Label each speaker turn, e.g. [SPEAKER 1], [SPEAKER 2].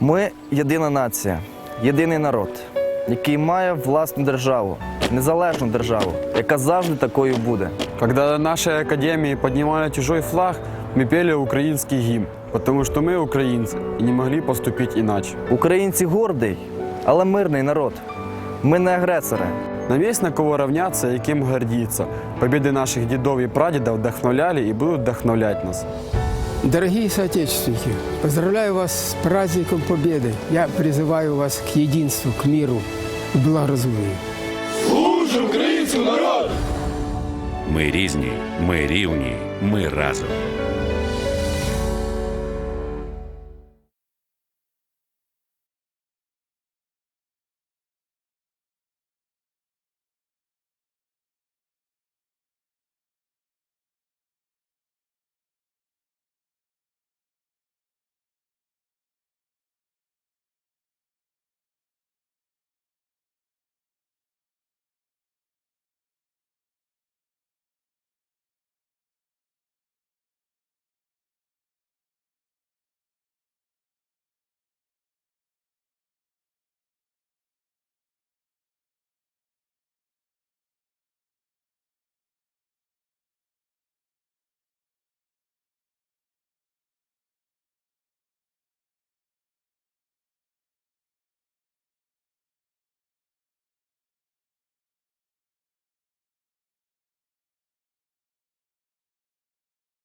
[SPEAKER 1] Ми єдина нація, єдиний народ, який має власну державу, незалежну державу, яка завжди такою буде.
[SPEAKER 2] Когда наши академии поднимали чужой флаг, мы пели украинский гимн, потому что мы украинцы и не могли поступить иначе.
[SPEAKER 1] Українці гордий, але мирний народ. Ми не агресори.
[SPEAKER 2] Нам есть на кого равняться и кем гордиться. Победы наших дедов и прадедов вдохновляли и будут вдохновлять нас.
[SPEAKER 3] Дорогие соотечественники, поздравляю вас с праздником Победы. Я призываю вас к единству, к миру к благоразумию.
[SPEAKER 4] Ми різні, ми рівні, ми разом.